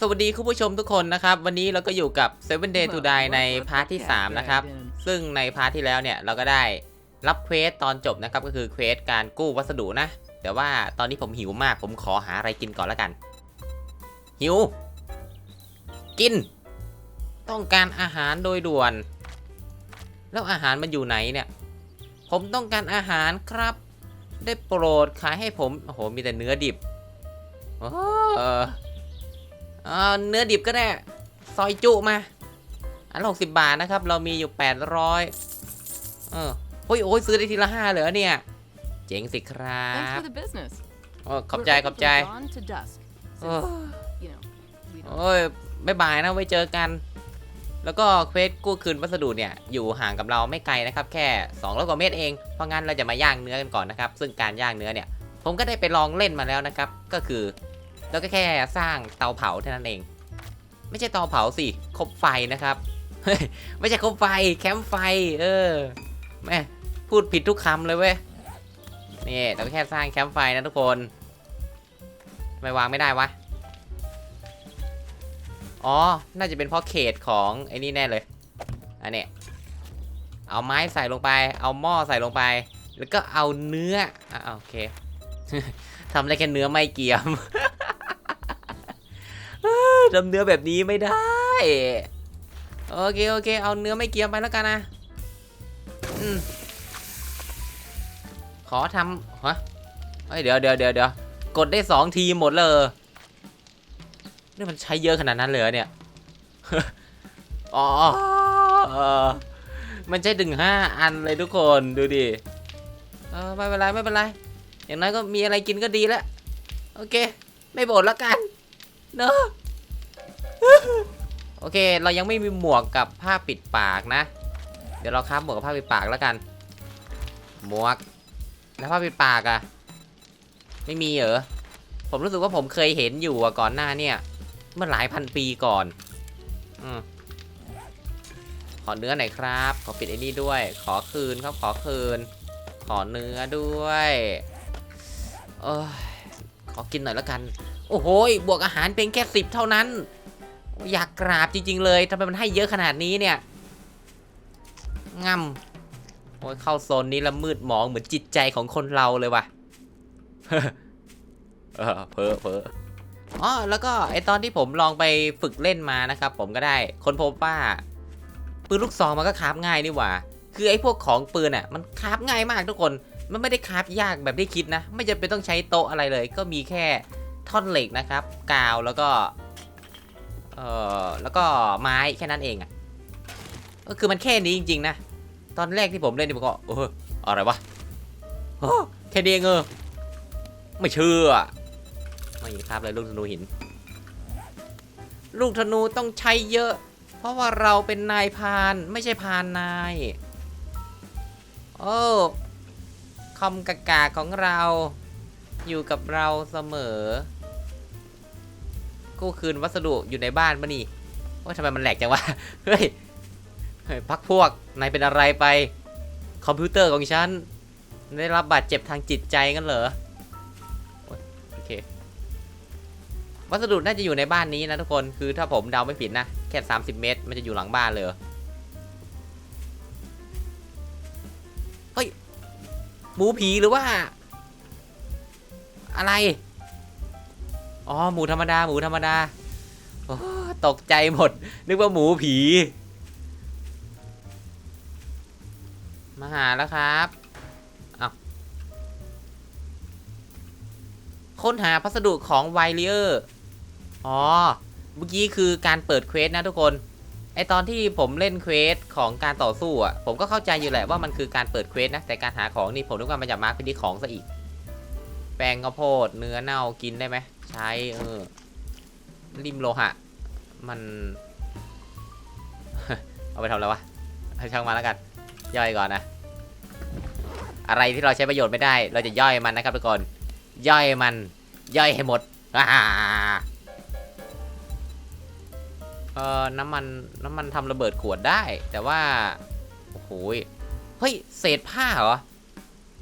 สวัสดีคุณผู้ชมทุกคนนะครับ วันนี้เราก็อยู่กับ Seven Day to Die ในพาร์ทที่ 3 นะครับ ซึ่งในพาร์ทที่แล้วเนี่ย เราก็ได้รับเควสตอนจบนะครับ ก็คือเควสการกู้วัสดุนะ แต่ว่าตอนนี้ผมหิวมากผมขอหาอะไรกินก่อนแล้วกัน หิว กิน ต้องการอาหารโดยด่วน แล้วอาหารมันอยู่ไหนเนี่ย ผมต้องการอาหารครับ ได้โปรดขายให้ผมโอ้โหมีแต่เนื้อดิบโอ้ เออเออเนื้อดิบก็ได้ ซอยจุมา อันละหกสิบบาทนะครับ เรามีอยู่แปดร้อยเออโอ้ยโอ้ยซื้อได้ทีละห้าเหรอเนี่ย เจ๋งสิครั Thanks บ for the business. โอ้ขอบใจ We're ขอบ open ใจ from dawn to dusk. โอ้ Since, you know, we don't โอ้ยบายบายนะไว้เจอกัน แล้วก็เควสกู้คืนวัสดุเนี่ย อยู่ห่างกับเราไม่ไกลนะครับ แค่200กว่าเมตรเอง เพราะงั้นเราจะมาย่างเนื้อกันก่อนนะครับ ซึ่งการย่างเนื้อเนี่ย ผมก็ได้ไปลองเล่นมาแล้วนะครับ ก็คือ เราก็แค่สร้างเตาเผาเท่านั้นเอง ไม่ใช่เตาเผาสิคบไฟนะครับไม่ใช่คบไฟแคมป์ไฟ เออแม่พูดผิดทุกคำเลยเว้ยนี่เราแค่สร้างแคมป์ไฟนะทุกคนไม่วางไม่ได้วะอ๋อ น่าจะเป็นเพราะเขตของไอ้นี่แน่เลย อันนี้ เอาไม้ใส่ลงไป เอาหม้อใส่ลงไป แล้วก็เอาเนื้ออะโอเคทำได้แค่เนื้อไม่เกี่ยม ทำเนื้อแบบนี้ไม่ได้ โอเคโอเค เอาเนื้อไม่เกียมไปแล้วกันนะอขอทำฮะเอ้ยเดี๋ยวเดี๋ยวเดี๋ยวเดี๋ยวกดได้สองทีหมดเลยนี่มันใช้เยอะขนาดนั้นเลยเนี่ยอ๋อมันใช้ถึงห้าอันเลยทุกคนดูดิเออไม่เป็นไรไม่เป็นไร อย่างน้อยก็มีอะไรกินก็ดีแล้ว โอเค ไม่บ่นแล้วกัน เนอะ โอเค เรายังไม่มีหมวกกับผ้าปิดปากนะ เดี๋ยวเราครับหมวกกับผ้าปิดปากแล้วกัน หมวก แล้วผ้าปิดปากอะไม่มีเหรอ ผมรู้สึกว่าผมเคยเห็นอยู่ก่อนหน้าเนี่ย เมื่อหลายพันปีก่อน อืมขอเนื้อหน่อยครับ ขอปิดไอ้นี่ด้วย ขอคืนครับ ขอคืน ขอเนื้อด้วยเออขอกินหน่อยแล้วกัน โอ้โห บวกอาหารเพียงแค่สิบเท่านั้น อยากกราบจริง ๆ เลยทำไมมันให้เยอะขนาดนี้เนี่ยงำโอ้ยเข้าโซนนี้แล้วมืดหมองเหมือนจิตใจของคนเราเลยว่ะเออเพอเพออ๋อแล้วก็ไอตอนที่ผมลองไปฝึกเล่นมานะครับ ผมก็ได้คนพบว่าปืนลูกซองมันก็คาฟง่ายนี่หว่า คือไอพวกของปืนอะ มันคาฟง่ายมากทุกคน มันไม่ได้คาฟยากแบบที่คิดนะ ไม่จำเป็นต้องใช้โต๊ะอะไรเลย ก็มีแค่ท่อนเหล็กนะครับ กาวแล้วก็ เอ่อแล้วก็ไม้แค่นั้นเองอะ่ะก็คือมันแค่นี้จริงๆนะ ตอนแรกที่ผมเล่นนี่ผมก็เอออะไรวะโอ้แค่นี้เองเออไม่เชื่อไม่ครับเลยลูกธนูหิน ลูกธนูต้องใช้เยอะ เพราะว่าเราเป็นนายพานไม่ใช่พานนายโอ้คอมกากาของเราอยู่กับเราเสมอ กู้คืนวัสดุอยู่ในบ้านปะนี่ว่าทำไมมันแหลกจังวะ เฮ้ย พักพวก นายเป็นอะไรไป คอมพิวเตอร์ของฉัน ได้รับบาดเจ็บทางจิตใจกันเหรอ โอเค วัสดุน่าจะอยู่ในบ้านนี้นะทุกคน คือถ้าผมเดาไม่ผิดนะ แค่ 30 เมตร มันจะอยู่หลังบ้านเลยเหรอเฮ้ย หมูผีหรือว่า อะไร อ๋อหมูธรรมดาหมูธรรมดาตกใจหมด นึกว่าหมูผี มาหาแล้วครับอาค้นหาพัสดุของไวเลอร์อ๋อ เมื่อกี้คือการเปิดเควสนะทุกคน ไอตอนที่ผมเล่นเควสของการต่อสู้อะ ผมก็เข้าใจอยู่แหละว่ามันคือการเปิดเควสนะ แต่การหาของนี่ผมนึกว่ามันจะมาร์คไปที่ของซะอีก แป้งข้าวโพดเนื้อเน่ากินได้ไหม ใช้เออริมโลหะ มัน เอาไปทำอะไรวะให้ช่างมาแล้วกัน ย่อยก่อนนะ อะไรที่เราใช้ประโยชน์ไม่ได้ เราจะย่อยมันนะครับทุกคน ย่อยมัน ย่อยให้หมดอ่าเออน้ำมัน น้ำมันทำระเบิดขวดได้ แต่ว่า โอ้โหเฮ้ย เศษผ้าเหรอ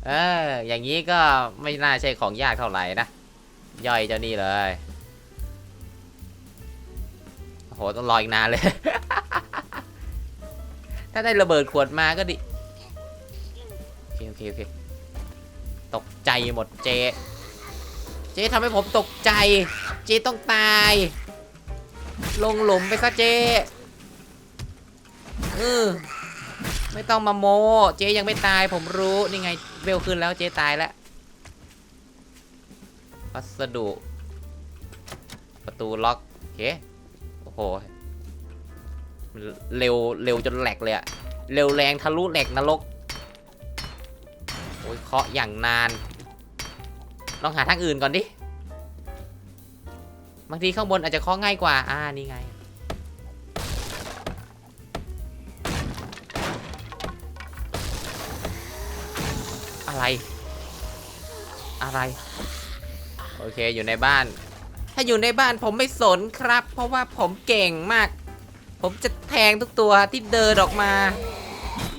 เออ อย่างนี้ก็ไม่น่าใช่ของยากเท่าไหร่นะ ย่อยเจ้านี่เลยโหต้องรออีกนานเลย ถ้าได้ระเบิดขวดมาก็ดิโอเคโอเคโอเคตกใจหมดเจ เจทำให้ผมตกใจ เจต้องตาย ลงหลุมไปซะเจเออไม่ต้องมาโม เจยังไม่ตายผมรู้ นี่ไงเวลขึ้นแล้วเจตายแล้ว พัสดุ ประตูล็อกโอเคโอ้โหเร็วเร็วจนแหลกเลยอะเร็วแรงทะลุแหลกนรกโอ้ยเคาะอย่างนาน ลองหาทางอื่นก่อนดิบางทีข้างบนอาจจะเคาะง่ายกว่าอ่านี่ไงอะไร อะไร โอเคอยู่ในบ้าน ถ้าอยู่ในบ้านผมไม่สนครับ เพราะว่าผมเก่งมาก ผมจะแทงทุกตัวที่เดินออกมา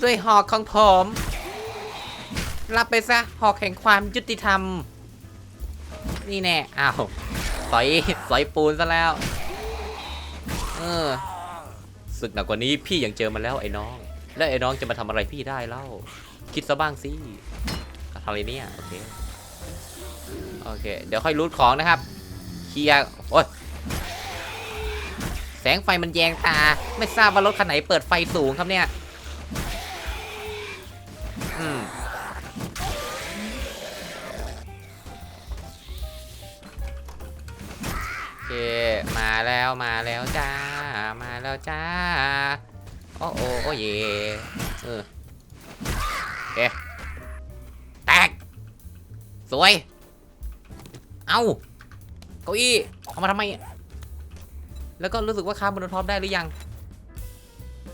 ด้วยหอกของผมรับไปซะหอกแห่งความยุติธรรม นี่แน่อ้าวสอยสอยปูนซะแล้ว เออศึกหนักกว่านี้พี่ยังเจอมาแล้วไอ้น้อง แล้วไอ้น้องจะมาทำอะไรพี่ได้เล่า คิดซะบ้างสิทำอะไรเนี่ย โอเค โอเค เดี๋ยวค่อยรูดของนะครับ เคลียร์ โอ๊ยแสงไฟมันแยงตา ไม่ทราบว่ารถคันไหนเปิดไฟสูงครับเนี่ย อืมโอเค มาแล้วมาแล้วจ้า มาแล้วจ้า โอ้โอ้โอ้เยเออโอเคแตก สวย เอาเก้าอี้เอามาทำไม แล้วก็รู้สึกว่าค้าบนท็อปได้หรือยัง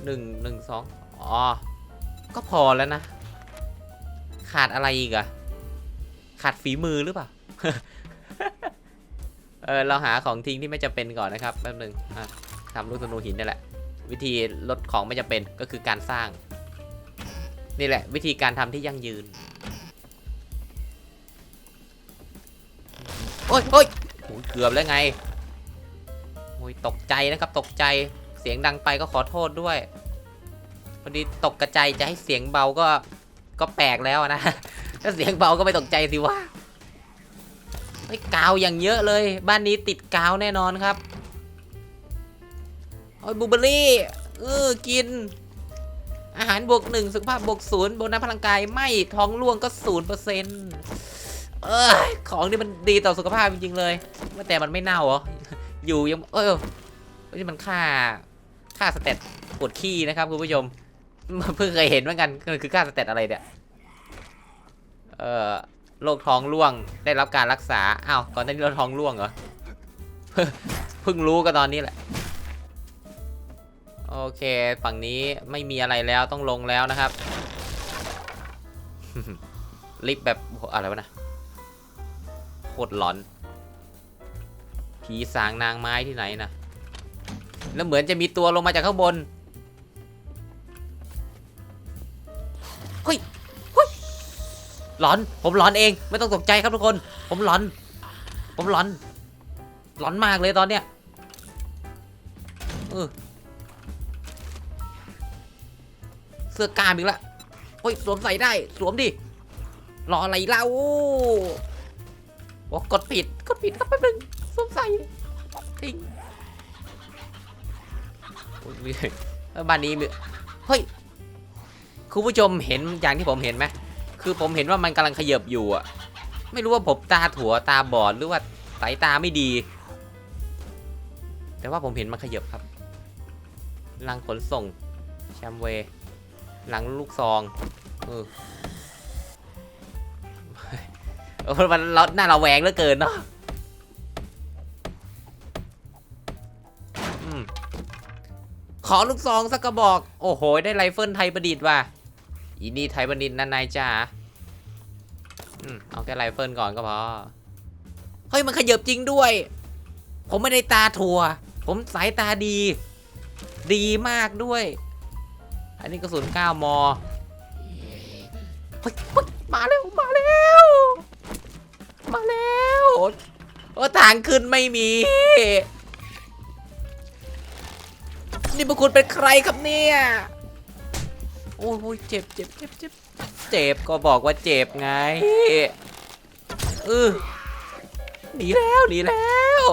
หนึ่งหนึ่งสองอ๋อ ก็พอแล้วนะ ขาดอะไรอีกอะขาดฝีมือหรือเปล่า เออเราหาของทิ้งที่ไม่จำเป็นก่อนนะครับแป๊บหนึงอะทำลูกธนูหินนี่แหละ วิธีลดของไม่จำเป็นก็คือการสร้าง นี่แหละ วิธีการทำที่ยั่งยืน โอ้ยโอ้ยเกือบแล้วไงโอ้ยตกใจนะครับตกใจเสียงดังไปก็ขอโทษด้วยพอดีตกกระจายจะให้เสียงเบาก็ก็แปลกแล้วนะถ้าเสียงเบาก็ไม่ตกใจสิวะไอ้ยกาวอย่างเยอะเลย บ้านนี้ติดกาวแน่นอนครับโอ้ยบูเบอรี่เออกิน อาหารบวกหนึ่งสุขภาพบวกศูนย์โบนัสพลังกายไม่ท้องร่วงก็ศูนย์เปอร์เซ็นต์ เอ้ยของนี่มันดีต่อสุขภาพจริงๆเลยแต่มันไม่เน่าเหรอ อยู่ยังเออนี่มันค่าค่าสเตตปวดขี้นะครับคุณผู้ชมเพิ่งเคยเห็นเหมือนกันคือค่าสเตตอะไรเนี่ยเออโรคท้องร่วงได้รับการรักษาอ้าวก่อนหน้านี้เราท้องร่วงเหรอเพิ่งรู้ก็ตอนนี้แหละโอเค ฝั่งนี้ไม่มีอะไรแล้วต้องลงแล้วนะครับ ลิฟต์แบบอะไรวะนะ โคตรหลอน ผีสางนางไม้ที่ไหนนะแล้วเหมือนจะมีตัวลงมาจากข้างบนเฮ้ยเฮ้ยหลอน ผมหลอนเอง ไม่ต้องตกใจครับทุกคน ผมหลอน ผมหลอน หลอนมากเลยตอนเนี้ยเออเสื้อกล้ามอีกละเฮ้ย สวมใส่ได้ สวมดิ รออะไรเล่า โอ้กดผิดกดผิดครับแป๊บนึงสวมใส่ทิ้งแล้วบ้านนี้มีเฮ้ยคุณผู้ชมเห็นอย่างที่ผมเห็นไหมคือผมเห็นว่ามันกำลังขยับอยู่อะไม่รู้ว่าผมตาถั่วตาบอดหรือว่าสายตาไม่ดี แต่ว่าผมเห็นมันขยับครับลังขนส่งแชมเวย์ลังลูกซองเออ เออมันเราหน้าเราแหวงเหลือเกินเนาะขอลูกซองสักกระบอก โอ้โห ได้ไรเฟิลไทยประดิษฐ์ว่ะ อีนี่ไทยประดิษฐ์นั่นนายจ้าเอาแค่ไรเฟิลก่อนก็พอ เฮ้ย มันขยับจริงด้วย ผมไม่ได้ตาถั่ว ผมสายตาดี ดีมากด้วย อันนี้กระสุน9มอเฮ้ยเฮ้ยมาแล้ว มาแล้ว มาแล้วโอ้ทางขึ้นไม่มี นี่พวกคุณเป็นใครครับเนี่ยโอ้ยโอ้ยเจ็บเจ็บเจ็บเจ็บเจ็บก็บอกว่าเจ็บไงเออหนีแล้วหนีแล้ว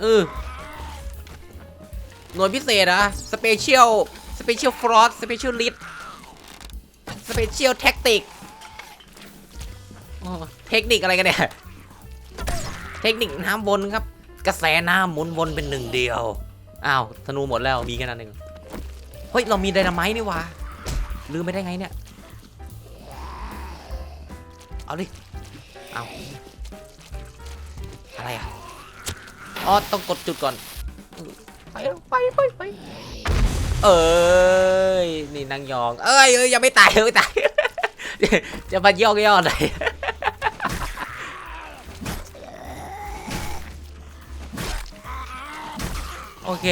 เออหน่วยพิเศษอะสเปเชียล สเปเชียลฟรอสสเปเชียลลิทสเปเชียลแท็กติก เทคนิคอะไรกันเนี่ย เทคนิคน้ำวนครับ กระแสน้ำหมุนวนเป็นหนึ่งเดียว อ้าวธนูหมดแล้วมีแค่นั้นเองเฮ้ย เรามีไดนาไมต์นี่ว่าลืมไปได้ไงเนี่ย เอาดิ เอาอะไรอะ อ๋อ ต้องกดจุดก่อน ไปไปไปไปเอ้ย นี่นางยอง เอ้ยเอ้ยยังไม่ตายยังไม่ตาย จะมาย่องย่ออะไโอเค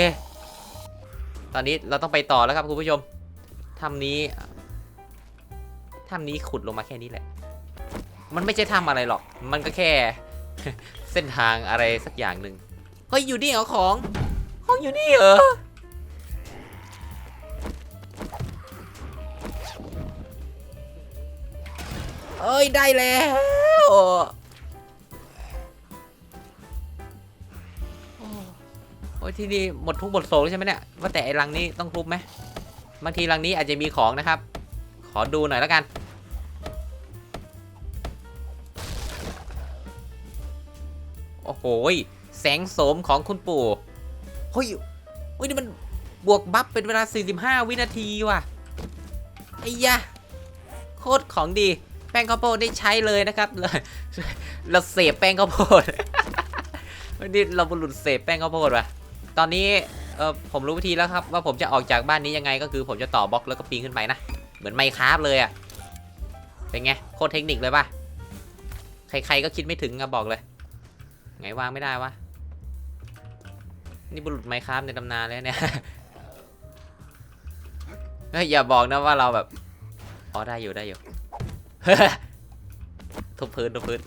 ตอนนี้เราต้องไปต่อแล้วครับคุณผู้ชมถ้ำนี้ถ้ำนี้ขุดลงมาแค่นี้แหละ มันไม่ใช่ถ้ำอะไรหรอก มันก็แค่ เส้นทางอะไรสักอย่างหนึ่งเฮ้ยอยู่นี่เหรอของ ห้องอยู่นี่เหรอ เอ้ยได้แล้ว อ้ยที่นี่หมดทุกบทโศกแล้วใช่ไหมเนี่ยว่าแต่ไอ้รังนี้ต้องทุบไหมบางทีรังนี้อาจจะมีของนะครับ ขอดูหน่อยแล้วกัน โอ้โหแสงโสมของคุณปู่เฮ้ยเฮ้ยนี่มันบวกบัฟเป็นเวลา 45 วินาทีว่ะไอ้ยะโคตรของดี แป้งข้าวโพดได้ใช้เลยนะครับ เราเราเสพแป้งข้าวโพดวันนี้เราบุรุษเสพแป้งข้าวโพดว่ะ ตอนนี้เออผมรู้วิธีแล้วครับว่าผมจะออกจากบ้านนี้ยังไงก็คือผมจะต่อบล็อกแล้วก็ปีนขึ้นไปนะ เหมือนไมค์คราฟเลยอะ่ะ เป็นไงโคตรเทคนิคเลยป่ะ ใครๆก็คิดไม่ถึงอะบอกเลย ไงวางไม่ได้วะ นี่บุรุษไมค์คราฟในตำนานเลยเนี่ยเฮ้ยอย่าบอกนะว่าเราแบบ อ๋อได้อยู่ได้อยู่ทุบพื้นทุบพื้น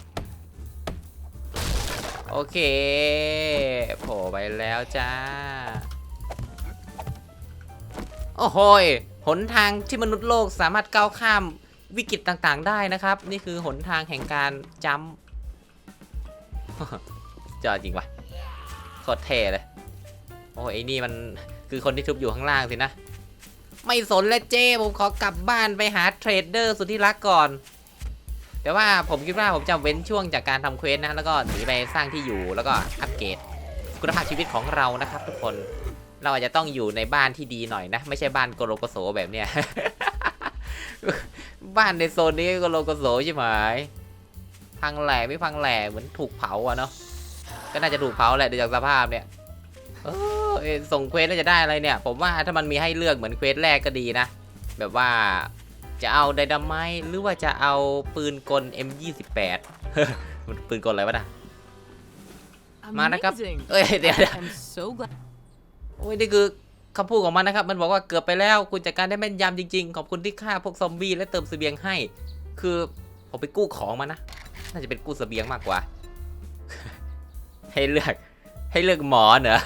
โอเคโผล่ไปแล้วจ้า โอ้โหหนทางที่มนุษย์โลกสามารถก้าวข้ามวิกฤตต่างๆ ได้นะครับ นี่คือหนทางแห่งการจัมป์จอจริงวะโคตรเท่เลย โอ้ยไอ้นี่มันคือคนที่ทุบอยู่ข้างล่างสินะ ไม่สนและเจ้ผมขอกลับบ้านไปหาเทรดเดอร์สุดที่รักก่อน แต่ว่าผมคิดว่าผมจะเว้นช่วงจากการทำเควสนะแล้วก็หนีไปสร้างที่อยู่แล้วก็อัปเกรดคุณภาพชีวิตของเรานะครับ ทุกคนเราอาจจะต้องอยู่ในบ้านที่ดีหน่อยนะ ไม่ใช่บ้านโกโลโกโสแบบเนี้ยบ้านในโซนนี้โกโลโกโสใช่ไหมพังแหล่ไม่พังแหล่เหมือนถูกเผาอะเนาะก็น่าจะถูกเผาแหละดูจากสภาพเนี่ยเออเอ้ยส่งเควสแล้วจะได้อะไรเนี่ย ผมว่าถ้ามันมีให้เลือกเหมือนเควสแรกก็ดีนะแบบว่า จะเอาไดนาไมต์หรือว่าจะเอาปืนกล M28 มันปืนกลอะไรวะน่ะมานะครับ Amazing. เอ้ยเดี๋ยวเดี๋ยว I'm so glad. โอ้ยนี่คือคำพูดของมันนะครับ มันบอกว่าเกือบไปแล้ว คุณจัดการได้แม่นยำจริงๆ ขอบคุณที่ฆ่าพวกซอมบี้และเติมเสบียงให้ คือผมไปกู้ของมานะ น่าจะเป็นกู้เสบียงมากกว่า ให้เลือก ให้เลือกหมอเหรอ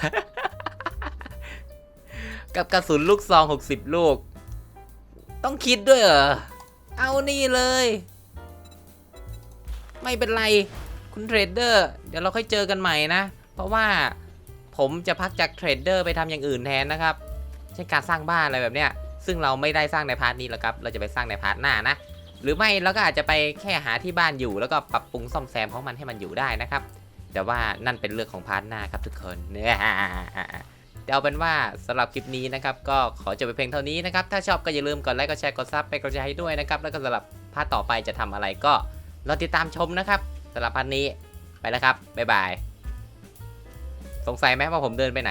กับกระสุนลูกซอง 60 ลูก ต้องคิดด้วยเหรอ เอานี่เลย ไม่เป็นไร คุณเทรดเดอร์ เดี๋ยวเราค่อยเจอกันใหม่นะ เพราะว่าผมจะพักจากเทรดเดอร์ไปทำอย่างอื่นแทนนะครับ เช่นการสร้างบ้านอะไรแบบเนี้ย ซึ่งเราไม่ได้สร้างในพาร์ทนี้หรอกครับ เราจะไปสร้างในพาร์ทหน้านะ หรือไม่เราก็อาจจะไปแค่หาที่บ้านอยู่ แล้วก็ปรับปรุงซ่อมแซมของมันให้มันอยู่ได้นะครับ แต่ว่านั่นเป็นเรื่องของพาร์ทหน้าครับทุกคนเนี่ย แต่เอาเป็นว่าสำหรับคลิปนี้นะครับก็ขอจบไปเพียงเท่านี้นะครับถ้าชอบก็อย่าลืมกดไลค์กดแชร์กดซับไปกดใจให้ด้วยนะครับแล้วก็สำหรับพาร์ทต่อไปจะทำอะไรก็รอติดตามชมนะครับสำหรับพาร์ทนี้ไปแล้วครับบ๊ายบายสงสัยไหมว่าผมเดินไปไหน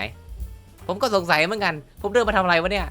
ผมก็สงสัยเหมือนกัน ผมเดินมาทำอะไรวะเนี่ย